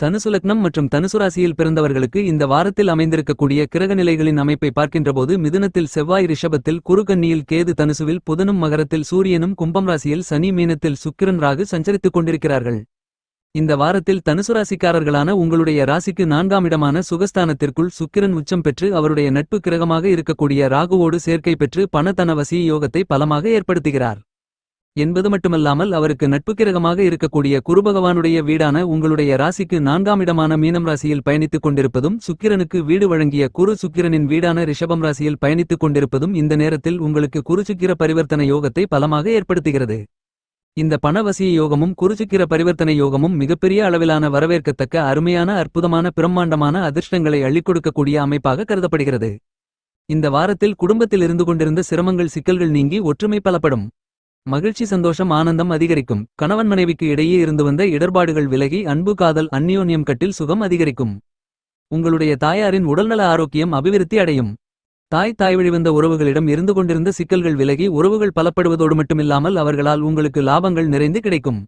தனுசு லக்னம் மற்றும் தனுசு ராசியில் பிறந்தவர்களுக்கு இந்த வாரத்தில் அமைந்திருக்கக்கூடிய கிரகநிலைகளின் அமைப்பை பார்க்கின்றபோது மிதுனத்தில் செவ்வாய் ரிஷபத்தில் குறுகன்னியில் கேது தனுசுவில் புதனும் மகரத்தில் சூரியனும் கும்பம் ராசியில் சனி மீனத்தில் சுக்கிரன் ராகு சஞ்சரித்துக் கொண்டிருக்கிறார்கள். இந்த வாரத்தில் தனுசு ராசிக்காரர்களான உங்களுடைய ராசிக்கு நான்காம் இடமான சுகஸ்தானத்திற்குள் சுக்கிரன் உச்சம் பெற்று அவருடைய நட்பு கிரகமாக இருக்கக்கூடிய ராகுவோடு சேர்க்கை பெற்று பணத்தனவசி யோகத்தை பலமாக ஏற்படுத்துகிறார். என்பது மட்டுமல்லாமல் அவருக்கு நட்புக்கிரகமாக இருக்கக்கூடிய குருபகவானுடைய வீடான உங்களுடைய ராசிக்கு நான்காம் இடமான மீனம் ராசியில் பயணித்துக் கொண்டிருப்பதும் சுக்கிரனுக்கு வீடு வழங்கிய குரு சுக்கிரனின் வீடான ரிஷபம் ராசியில் பயணித்துக் கொண்டிருப்பதும் இந்த நேரத்தில் உங்களுக்கு குருசுக்கிர பரிவர்த்தனை யோகத்தை பலமாக ஏற்படுத்துகிறது. இந்த பணவசிய யோகமும் குருசுக்கிர பரிவர்த்தனை யோகமும் மிகப்பெரிய அளவிலான வரவேற்கத்தக்க அருமையான அற்புதமான பிரம்மாண்டமான அதிர்ஷ்டங்களை அள்ளிக் கொடுக்கக்கூடிய அமைப்பாக கருதப்படுகிறது. இந்த வாரத்தில் குடும்பத்தில் இருந்து கொண்டிருந்த சிரமங்கள் சிக்கல்கள் நீங்கி ஒற்றுமை பலப்படும். மகிழ்ச்சி சந்தோஷம் ஆனந்தம் அதிகரிக்கும். கணவன் மனைவிக்கு இடையே இருந்து வந்த இடர்பாடுகள் விலகி அன்பு காதல் அந்நியோன்யம் கட்டில் சுகம் அதிகரிக்கும். உங்களுடைய தாயாரின் உடல்நல ஆரோக்கியம் அபிவிருத்தி அடையும். தாய் தாய் வழிவந்த உறவுகளிடம் இருந்து கொண்டிருந்த சிக்கல்கள் விலகி உறவுகள் பலப்படுவதோடு மட்டுமில்லாமல் அவர்களால் உங்களுக்கு லாபங்கள் நிறைந்து கிடைக்கும்.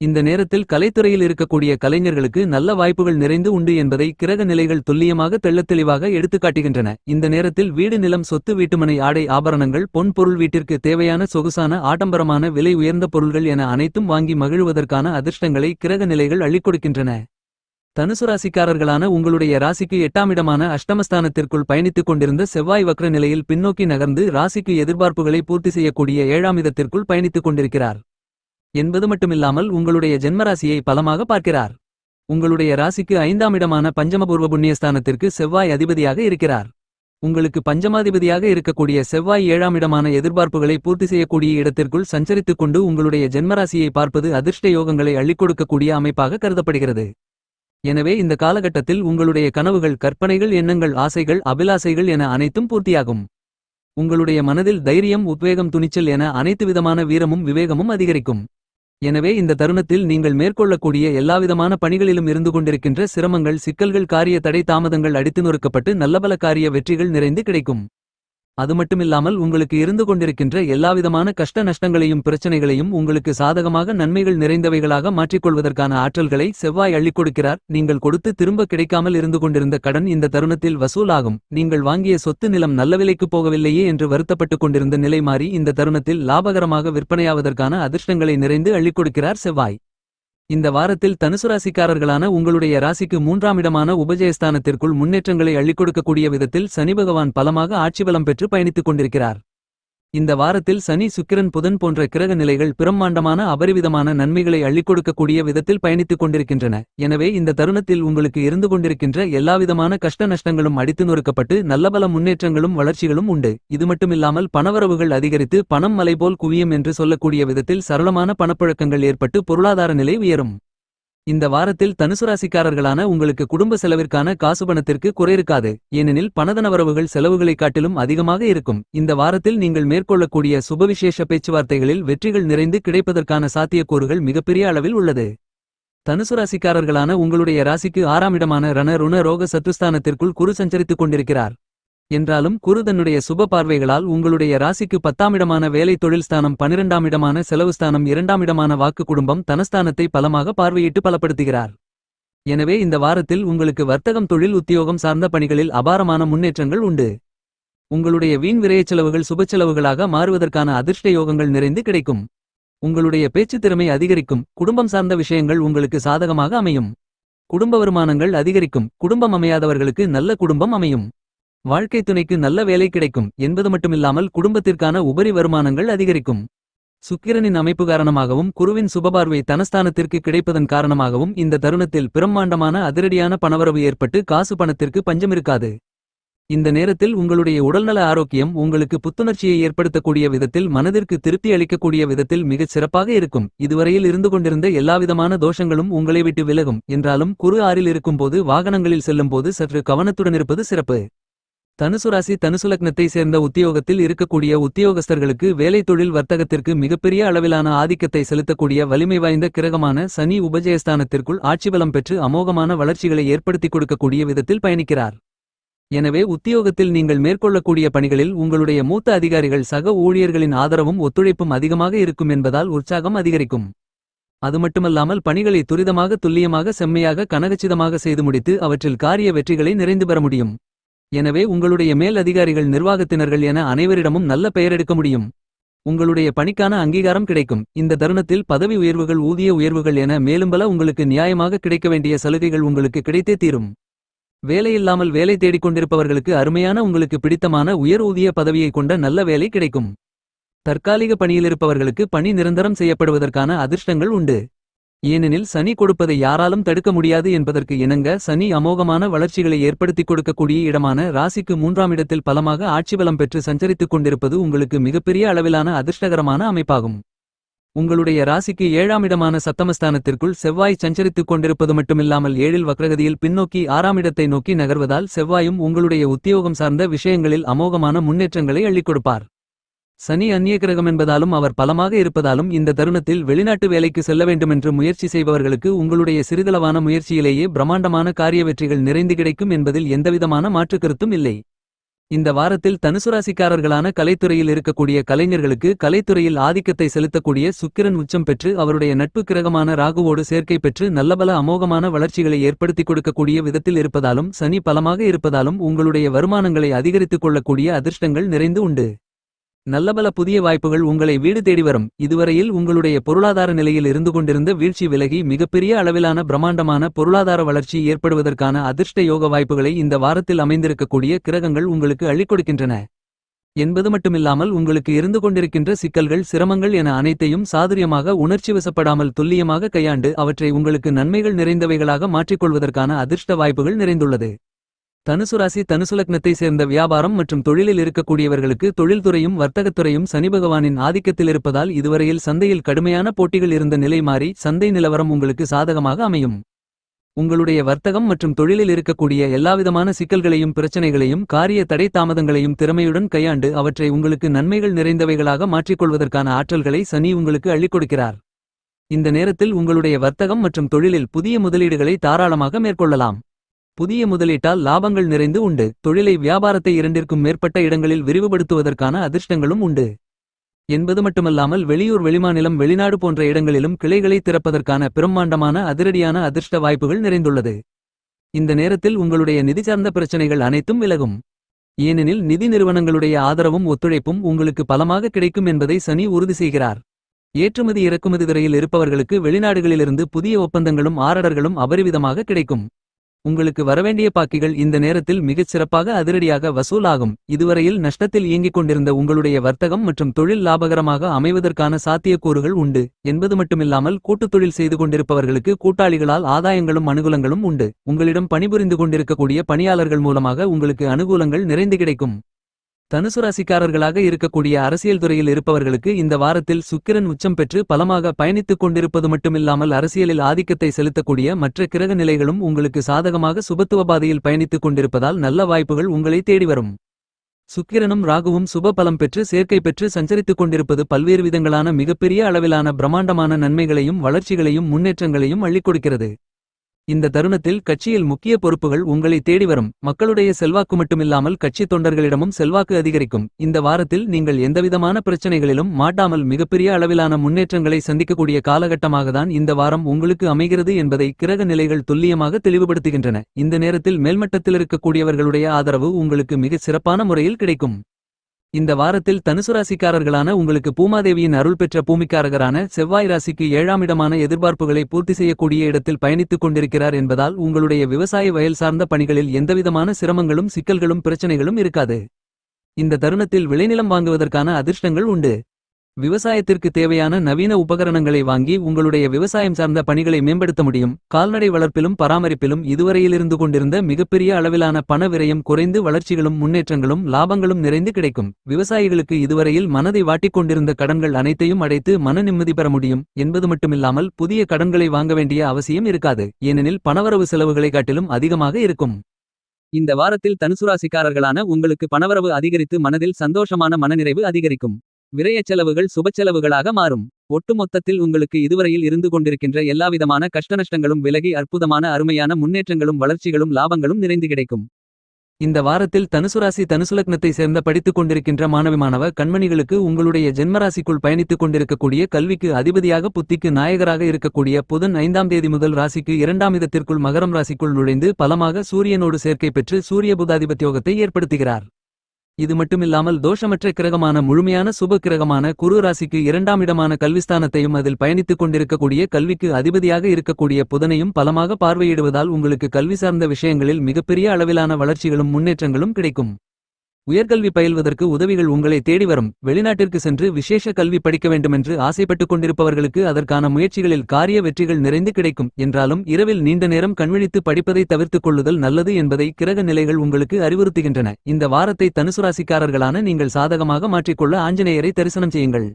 இந்த நேரத்தில் கலைத்துறையில் இருக்கக்கூடிய கலைஞர்களுக்கு நல்ல வாய்ப்புகள் நிறைந்து உண்டு என்பதை கிரக நிலைகள் துல்லியமாக தெள்ளத்தெளிவாக எடுத்துக்காட்டுகின்றன இந்த நேரத்தில் வீடு நிலம் சொத்து வீட்டுமனை ஆடை ஆபரணங்கள் பொன் பொருள் வீட்டிற்கு தேவையான சொகுசான ஆடம்பரமான விலை உயர்ந்த பொருள்கள் என அனைத்தும் வாங்கி மகிழ்வதற்கான அதிர்ஷ்டங்களை கிரக நிலைகள் அள்ளிக்கொடுக்கின்றன தனுசு ராசிக்காரர்களான உங்களுடைய ராசிக்கு எட்டாம் இடமான அஷ்டமஸ்தானத்திற்குள் பயணித்துக் கொண்டிருந்த செவ்வாய் வக்ர நிலையில் பின்னோக்கி நகர்ந்து ராசிக்கு எதிர்பார்ப்புகளை பூர்த்தி செய்யக்கூடிய ஏழாம் இடத்திற்குள் பயணித்துக் கொண்டிருக்கிறார். என்பது மட்டுமில்லாமல் உங்களுடைய ஜென்மராசியை பலமாக பார்க்கிறார். உங்களுடைய ராசிக்கு ஐந்தாம் இடமான பஞ்சமபூர்வ புண்ணியஸ்தானத்திற்கு செவ்வாய் அதிபதியாக இருக்கிறார். உங்களுக்கு பஞ்சமாதிபதியாக இருக்கக்கூடிய செவ்வாய் ஏழாம் இடமான எதிர்பார்ப்புகளை பூர்த்தி செய்யக்கூடிய இடத்திற்குள் சஞ்சரித்துக் கொண்டு உங்களுடைய ஜென்மராசியை பார்ப்பது அதிர்ஷ்ட யோகங்களை அள்ளிக்கொடுக்கக்கூடிய அமைப்பாக கருதப்படுகிறது. எனவே இந்த காலகட்டத்தில் உங்களுடைய கனவுகள் கற்பனைகள் எண்ணங்கள் ஆசைகள் அபிலாசைகள் என அனைத்தும் பூர்த்தியாகும். உங்களுடைய மனதில் தைரியம் உத்வேகம் துணிச்சல் என அனைத்து விதமான வீரமும் விவேகமும் அதிகரிக்கும். எனவே இந்த தருணத்தில் நீங்கள் மேற்கொள்ளக்கூடிய எல்லாவிதமான பணிகளிலும் இருந்து கொண்டிருக்கின்ற சிரமங்கள் சிக்கல்கள் காரிய தடை தாமதங்கள் அடித்து நொறுக்கப்பட்டு நல்லபல காரிய வெற்றிகள் நிறைந்து கிடைக்கும். அது மட்டுமில்லாமல் உங்களுக்கு இருந்து கொண்டிருக்கின்ற எல்லாவிதமான கஷ்ட நஷ்டங்களையும் பிரச்சனைகளையும் உங்களுக்கு சாதகமாக நன்மைகள் நிறைந்தவைகளாக மாற்றிக்கொள்வதற்கான ஆற்றல்களை செவ்வாய் அள்ளிக் கொடுக்கிறார். நீங்கள் கொடுத்து திரும்ப கிடைக்காமல் இருந்து கொண்டிருந்த கடன் இந்த தருணத்தில் வசூலாகும். நீங்கள் வாங்கிய சொத்து நிலம் நல்ல விலைக்கு போகவில்லையே என்று வருத்தப்பட்டுக் கொண்டிருந்த நிலை மாறி இந்த தருணத்தில் லாபகரமாக விற்பனையாவதற்கான அதிர்ஷ்டங்களை நிறைந்து அள்ளிக் கொடுக்கிறார் செவ்வாய். இந்த வாரத்தில் தனுசு ராசிக்காரர்களான உங்களுடைய ராசிக்கு மூன்றாம் இடமான உபஜயஸ்தானத்திற்குள் முன்னேற்றங்களை அள்ளிக் கொடுக்கக்கூடிய விதத்தில் சனி பகவான் பலமாக ஆட்சி பலம் பெற்று பயணித்துக் கொண்டிருக்கிறார். இந்த வாரத்தில் சனி சுக்கிரன் புதன் போன்ற கிரக நிலைகள் பிரம்மாண்டமான அபரிவிதமான நன்மைகளை அள்ளிக் கொடுக்கக்கூடிய விதத்தில் பயணித்துக் கொண்டிருக்கின்றன. எனவே இந்த தருணத்தில் உங்களுக்கு இருந்து கொண்டிருக்கின்ற எல்லாவிதமான கஷ்ட நஷ்டங்களும் அடித்து நொறுக்கப்பட்டு நல்லபல முன்னேற்றங்களும் வளர்ச்சிகளும் உண்டு. இது மட்டுமில்லாமல் பணவரவுகள் அதிகரித்து பணம் மலைபோல் குவியும் என்று சொல்லக்கூடிய விதத்தில் சரளமான பணப்புழக்கங்கள் ஏற்பட்டு பொருளாதார நிலை உயரும். இந்த வாரத்தில் தனுசு ராசிக்காரர்களான உங்களுக்கு குடும்ப செலவிற்கான காசு பணத்திற்கு குறையிருக்காது ஏனெனில் பணதனவரவுகள் செலவுகளைக் காட்டிலும் அதிகமாக இருக்கும். இந்த வாரத்தில் நீங்கள் மேற்கொள்ளக்கூடிய சுபவிசேஷ பேச்சுவார்த்தைகளில் வெற்றிகள் நிறைந்து கிடைப்பதற்கான சாத்தியக்கூறுகள் மிகப்பெரிய அளவில் உள்ளது. தனுசு ராசிக்காரர்களான உங்களுடைய ராசிக்கு ஆறாம் இடமான ரண ருண ரோக சத்துஸ்தானத்திற்குள் குரு சஞ்சரித்துக் கொண்டிருக்கிறார். என்றாலும் குரு தன்னுடைய சுப பார்வைகளால் உங்களுடைய ராசிக்கு பத்தாமிடமான வேலை தொழில் ஸ்தானம் பனிரெண்டாம் இடமான செலவு ஸ்தானம் இரண்டாம் இடமான வாக்கு குடும்பம் தனஸ்தானத்தை பலமாக பார்வையிட்டு பலப்படுத்துகிறார். எனவே இந்த வாரத்தில் உங்களுக்கு வர்த்தகம் தொழில் உத்தியோகம் சார்ந்த பணிகளில் அபாரமான முன்னேற்றங்கள் உண்டு. உங்களுடைய வீண் விரயச் செலவுகள் சுப செலவுகளாக மாறுவதற்கான அதிர்ஷ்ட யோகங்கள் நிறைந்து கிடைக்கும். உங்களுடைய பேச்சுத் திறமை அதிகரிக்கும். குடும்பம் சார்ந்த விஷயங்கள் உங்களுக்கு சாதகமாக அமையும். குடும்ப வருமானங்கள் அதிகரிக்கும். குடும்பம் அமையாதவர்களுக்கு நல்ல குடும்பம் அமையும். வாழ்க்கை துணைக்கு நல்ல வேலை கிடைக்கும் என்பது மட்டுமில்லாமல் குடும்பத்திற்கான உபரி வருமானங்கள் அதிகரிக்கும். சுக்கிரனின் அமைப்பு காரணமாகவும் குருவின் சுபபார்வை தனஸ்தானத்திற்கு கிடைப்பதன் காரணமாகவும் இந்த தருணத்தில் பிரம்மாண்டமான அதிரடியான பணவரவு ஏற்பட்டு காசு பணத்திற்கு பஞ்சமிருக்காது. இந்த நேரத்தில் உங்களுடைய உடல்நல ஆரோக்கியம் உங்களுக்கு புத்துணர்ச்சியை ஏற்படுத்தக்கூடிய விதத்தில் மனதிற்கு திருப்தி அளிக்கக்கூடிய விதத்தில் மிகச் சிறப்பாக இருக்கும். இதுவரையில் இருந்து கொண்டிருந்த எல்லாவிதமான தோஷங்களும் உங்களை விட்டு விலகும். என்றாலும் குறு ஆறில் இருக்கும்போது வாகனங்களில் செல்லும்போது சற்று கவனத்துடன் இருப்பது சிறப்பு. தனுசுராசி தனுசு லக்னத்தை சேர்ந்த உத்தியோகத்தில் இருக்கக்கூடிய உத்தியோகஸ்தர்களுக்கு வேலை தொழில் வர்த்தகத்திற்கு மிகப்பெரிய அளவிலான ஆதிக்கத்தை செலுத்தக்கூடிய வலிமை வாய்ந்த கிரகமான சனி உபஜயஸ்தானத்திற்குள் ஆட்சிபலம் பெற்று அமோகமான வளர்ச்சிகளை ஏற்படுத்திக் கொடுக்கக்கூடிய விதத்தில் பயணிக்கிறார். எனவே உத்தியோகத்தில் நீங்கள் மேற்கொள்ளக்கூடிய பணிகளில் உங்களுடைய மூத்த அதிகாரிகள் சக ஊழியர்களின் ஆதரவும் ஒத்துழைப்பும் அதிகமாக இருக்கும் என்பதால் உற்சாகம் அதிகரிக்கும். அது மட்டுமல்லாமல் பணிகளை துரிதமாக துல்லியமாக செம்மையாக கனகச்சிதமாக செய்து முடித்து அவற்றில் காரிய வெற்றிகளை நிறைந்து பெற முடியும். எனவே உங்களுடைய மேல் அதிகாரிகள் நிர்வாகத்தினர்கள் என அனைவரிடமும் நல்ல பெயரெடுக்க முடியும். உங்களுடைய பணிக்கான அங்கீகாரம் கிடைக்கும். இந்த தருணத்தில் பதவி உயர்வுகள் ஊதிய உயர்வுகள் என மேலும் பல உங்களுக்கு நியாயமாக கிடைக்க வேண்டிய சலுகைகள் உங்களுக்கு கிடைத்தே தீரும். வேலையில்லாமல் வேலை தேடிக் கொண்டிருப்பவர்களுக்கு அருமையான உங்களுக்கு பிடித்தமான உயர் ஊதிய பதவியை கொண்ட நல்ல வேலை கிடைக்கும். தற்காலிக பணியிலிருப்பவர்களுக்கு பணி நிரந்தரம் செய்யப்படுவதற்கான அதிர்ஷ்டங்கள் உண்டு. ஏனெனில் சனி கொடுப்பதை யாராலும் தடுக்க முடியாது என்பதற்கு இணங்க சனி அமோகமான வளர்ச்சிகளை ஏற்படுத்திக் கொடுக்கக்கூடிய இடமான ராசிக்கு மூன்றாம் இடத்தில் பலமாக ஆட்சி பலம் பெற்று சஞ்சரித்துக் கொண்டிருப்பது உங்களுக்கு மிகப்பெரிய அளவிலான அதிர்ஷ்டகரமான அமைப்பாகும். உங்களுடைய ராசிக்கு ஏழாம் இடமான சத்தமஸ்தானத்திற்குள் செவ்வாய் சஞ்சரித்துக் கொண்டிருப்பது மட்டுமில்லாமல் ஏழில் வக்ரகதியில் பின்னோக்கி ஆறாம் இடத்தை நோக்கி நகர்வதால் செவ்வாயும் உங்களுடைய உத்தியோகம் சார்ந்த விஷயங்களில் அமோகமான முன்னேற்றங்களை அள்ளிக் கொடுப்பார். சனி அந்நிய கிரகம் என்பதாலும் அவர் பலமாக இருப்பதாலும் இந்த தருணத்தில் வெளிநாட்டு வேலைக்கு செல்ல வேண்டுமென்று முயற்சி செய்பவர்களுக்கு உங்களுடைய சிறிதளவான முயற்சியிலேயே பிரம்மாண்டமான காரிய வெற்றிகள் நிறைந்து கிடைக்கும் என்பதில் எந்தவிதமான மாற்றுக்கருத்தும் இல்லை. இந்த வாரத்தில் தனுசு ராசிக்காரர்களான கலைத்துறையில் இருக்கக்கூடிய கலைஞர்களுக்கு கலைத்துறையில் ஆதிக்கத்தை செலுத்தக்கூடிய சுக்கிரன் உச்சம் பெற்று அவருடைய நட்பு கிரகமான ராகுவோடு சேர்க்கை பெற்று நல்லபல அமோகமான வளர்ச்சிகளை ஏற்படுத்திக் கொடுக்கக்கூடிய விதத்தில் இருப்பதாலும் சனி பலமாக இருப்பதாலும் உங்களுடைய வருமானங்களை அதிகரித்துக் கொள்ளக்கூடிய அதிர்ஷ்டங்கள் நிறைந்து உண்டு. நல்லபல புதிய வாய்ப்புகள் உங்களை வீடு தேடி வரும். இதுவரையில் உங்களுடைய பொருளாதார நிலையில் இருந்து கொண்டிருந்த வீழ்ச்சி விலகி மிகப்பெரிய அளவிலான பிரம்மாண்டமான பொருளாதார வளர்ச்சி ஏற்படுவதற்கான அதிர்ஷ்ட யோக வாய்ப்புகளை இந்த வாரத்தில் அமைந்திருக்கக்கூடிய கிரகங்கள் உங்களுக்கு அள்ளிக்கொடுக்கின்றன என்பது மட்டுமில்லாமல் உங்களுக்கு இருந்து கொண்டிருக்கின்ற சிக்கல்கள் சிரமங்கள் என அனைத்தையும் சாதுரியமாக உணர்ச்சி வசப்படாமல் துல்லியமாக கையாண்டு அவற்றை உங்களுக்கு நன்மைகள் நிறைந்தவைகளாக மாற்றிக்கொள்வதற்கான அதிர்ஷ்ட வாய்ப்புகள் நிறைந்துள்ளது. தனுசு ராசி தனுசு லக்னத்தை சேர்ந்த வியாபாரம் மற்றும் தொழிலில் இருக்கக்கூடியவர்களுக்கு தொழில்துறையும் வர்த்தகத்துறையும் சனி பகவானின் ஆதிக்கத்தில் இருப்பதால் இதுவரையில் சந்தையில் கடுமையான போட்டிகள் இருந்த நிலை மாறி சந்தை நிலவரம் உங்களுக்கு சாதகமாக அமையும். உங்களுடைய வர்த்தகம் மற்றும் தொழிலில் இருக்கக்கூடிய எல்லாவிதமான சிக்கல்களையும் பிரச்சனைகளையும் காரிய தடை தாமதங்களையும் திறமையுடன் கையாண்டு அவற்றை உங்களுக்கு நன்மைகள் நிறைந்தவைகளாக மாற்றிக்கொள்வதற்கான ஆற்றல்களை சனி உங்களுக்கு அள்ளிக் கொடுக்கிறார். இந்த நேரத்தில் உங்களுடைய வர்த்தகம் மற்றும் தொழிலில் புதிய முதலீடுகளை தாராளமாக மேற்கொள்ளலாம். புதிய முதலீட்டால் லாபங்கள் நிறைந்து உண்டு. தொழிலை வியாபாரத்தை இரண்டிற்கும் மேற்பட்ட இடங்களில் விரிவுபடுத்துவதற்கான அதிர்ஷ்டங்களும் உண்டு. என்பது மட்டுமல்லாமல் வெளியூர் வெளிமாநிலம் வெளிநாடு போன்ற இடங்களிலும் கிளைகளை திறப்பதற்கான பிரம்மாண்டமான அதிரடியான அதிர்ஷ்ட வாய்ப்புகள் நிறைந்துள்ளது. இந்த நேரத்தில் உங்களுடைய நிதி சார்ந்த பிரச்சனைகள் அனைத்தும் விலகும். ஏனெனில் நிதி நிறுவனங்களுடைய ஆதரவும் ஒத்துழைப்பும் உங்களுக்கு பலமாக கிடைக்கும் என்பதை சனி உறுதி செய்கிறார். ஏற்றுமதி இறக்குமதி துறையில் இருப்பவர்களுக்கு வெளிநாடுகளிலிருந்து புதிய ஒப்பந்தங்களும் ஆர்டர்களும் அபரிவிதமாக கிடைக்கும். உங்களுக்கு வரவேண்டிய பாக்கிகள் இந்த நேரத்தில் மிகச் சிறப்பாக அதிரடியாக வசூலாகும். இதுவரையில் நஷ்டத்தில் இயங்கிக் கொண்டிருந்த உங்களுடைய வர்த்தகம் மற்றும் தொழில் லாபகரமாக அமைவதற்கான சாத்தியக்கூறுகள் உண்டு. என்பது மட்டுமில்லாமல் கூட்டுத் தொழில் செய்து கொண்டிருப்பவர்களுக்கு கூட்டாளிகளால் ஆதாயங்களும் அனுகூலங்களும் உண்டு. உங்களிடம் பணிபுரிந்து கொண்டிருக்கக்கூடிய பணியாளர்கள் மூலமாக உங்களுக்கு அனுகூலங்கள் நிறைந்து கிடைக்கும். தனுசு ராசிக்காரர்களாக இருக்கக்கூடிய அரசியல் துறையில் இருப்பவர்களுக்கு இந்த வாரத்தில் சுக்கிரன் உச்சம் பெற்று பலமாக பயணித்துக் கொண்டிருப்பது மட்டுமில்லாமல் அரசியலில் ஆதிக்கத்தை செலுத்தக்கூடிய மற்ற கிரக நிலைகளும் உங்களுக்கு சாதகமாக சுபத்துவ பாதையில் பயணித்துக் கொண்டிருப்பதால் நல்ல வாய்ப்புகள் உங்களை தேடி வரும். சுக்கிரனும் ராகுவும் சுப பலம் பெற்று சேர்க்கை பெற்று சஞ்சரித்துக் கொண்டிருப்பது பல்வேறு விதங்களான மிகப்பெரிய அளவிலான பிரம்மாண்டமான நன்மைகளையும் வளர்ச்சிகளையும் முன்னேற்றங்களையும் அள்ளிக் கொடுக்கிறது. இந்த தருணத்தில் கட்சியில் முக்கிய பொறுப்புகள் உங்களை தேடி வரும். மக்களுடைய செல்வாக்கு மட்டுமில்லாமல் கட்சி தொண்டர்களிடமும் செல்வாக்கு அதிகரிக்கும். இந்த வாரத்தில் நீங்கள் எந்தவிதமான பிரச்சனைகளிலும் மாட்டாமல் மிகப்பெரிய அளவிலான முன்னேற்றங்களை சந்திக்கக்கூடிய காலகட்டமாகத்தான் இந்த வாரம் உங்களுக்கு அமைகிறது என்பதை கிரக நிலைகள் துல்லியமாக தெளிவுபடுத்துகின்றன. இந்த நேரத்தில் மேல்மட்டத்தில் இருக்கக்கூடியவர்களுடைய ஆதரவு உங்களுக்கு மிகச் சிறப்பான முறையில் கிடைக்கும். இந்த வாரத்தில் தனுசு ராசிக்காரர்களான உங்களுக்கு பூமாதேவியின் அருள் பெற்ற பூமிக்காரகரான செவ்வாய் ராசிக்கு ஏழாம் இடமான எதிர்பார்ப்புகளை பூர்த்தி செய்யக்கூடிய இடத்தில் பயணித்துக் கொண்டிருக்கிறார் என்பதால் உங்களுடைய விவசாய வயல் சார்ந்த பணிகளில் எந்தவிதமான சிரமங்களும் சிக்கல்களும் பிரச்சனைகளும் இருக்காது. இந்த தருணத்தில் விளைநிலம் வாங்குவதற்கான அதிர்ஷ்டங்கள் உண்டு. விவசாயத்திற்கு தேவையான நவீன உபகரணங்களை வாங்கி உங்களுடைய விவசாயம் சார்ந்த பணிகளை மேம்படுத்த முடியும். கால்நடை வளர்ப்பிலும் பராமரிப்பிலும் இதுவரையிலிருந்து கொண்டிருந்த மிகப்பெரிய அளவிலான பண விரயம் குறைந்து வளர்ச்சிகளும் முன்னேற்றங்களும் லாபங்களும் நிறைந்து கிடைக்கும். விவசாயிகளுக்கு இதுவரையில் மனதை வாட்டிக் கொண்டிருந்த கடன்கள் அனைத்தையும் அடைத்து மன நிம்மதி பெற முடியும் என்பது மட்டுமில்லாமல் புதிய கடன்களை வாங்க வேண்டிய அவசியம் இருக்காது. ஏனெனில் பணவரவு செலவுகளை காட்டிலும் அதிகமாக இருக்கும். இந்த வாரத்தில் தனுசுராசிக்காரர்களான உங்களுக்கு பணவரவு அதிகரித்து மனதில் சந்தோஷமான மனநிறைவு அதிகரிக்கும். விரயச் செலவுகள் சுபச்செலவுகளாக மாறும். ஒட்டுமொத்தத்தில் உங்களுக்கு இதுவரையில் இருந்து கொண்டிருக்கின்ற எல்லாவிதமான கஷ்டநஷ்டங்களும் விலகி அற்புதமான அருமையான முன்னேற்றங்களும் வளர்ச்சிகளும் லாபங்களும் நிறைந்து கிடைக்கும். இந்த வாரத்தில் தனுசுராசி தனுசுலக்னத்தை சேர்ந்த படித்துக் கொண்டிருக்கின்ற மாணவி மாணவ கண்மணிகளுக்கு உங்களுடைய ஜென்மராசிக்குள் பயணித்துக் கொண்டிருக்கக்கூடிய கல்விக்கு அதிபதியாக புத்திக்கு நாயகராக இருக்கக்கூடிய புதன் ஐந்தாம் தேதி முதல் ராசிக்கு இரண்டாம் இதத்திற்குள் மகரம் ராசிக்குள் நுழைந்து பலமாக சூரியனோடு சேர்க்கை பெற்று சூரிய புதாதிபத்தியோகத்தை ஏற்படுத்துகிறார். இது மட்டுமில்லாமல் தோஷமற்ற கிரகமான முழுமையான சுப கிரகமான குரு ராசிக்கு இரண்டாம் இடமான கல்விஸ்தானத்தையும் அதில் பயணித்துக் கொண்டிருக்கக்கூடிய கல்விக்கு அதிபதியாக இருக்கக்கூடிய புதனையும் பலமாக பார்வையிடுவதால் உங்களுக்கு கல்வி சார்ந்த விஷயங்களில் மிகப்பெரிய அளவிலான வளர்ச்சிகளும் முன்னேற்றங்களும் கிடைக்கும். உயர்கல்வி பயில்வதற்கு உதவிகள் உங்களை தேடி வரும். வெளிநாட்டிற்கு சென்று விசேஷ கல்வி படிக்க வேண்டுமென்று ஆசைப்பட்டுக் கொண்டிருப்பவர்களுக்கு அதற்கான முயற்சிகளில் காரிய வெற்றிகள் நிறைந்து கிடைக்கும். என்றாலும் இரவில் நீண்ட நேரம் கண்விழித்து படிப்பதை தவிர்த்துக் கொள்ளுதல் நல்லது என்பதை கிரக நிலைகள் உங்களுக்கு அறிவுறுத்துகின்றன. இந்த வாரத்தை தனுசுராசிக்காரர்களான நீங்கள் சாதகமாக மாற்றிக்கொள்ள ஆஞ்சநேயரை தரிசனம் செய்யுங்கள்.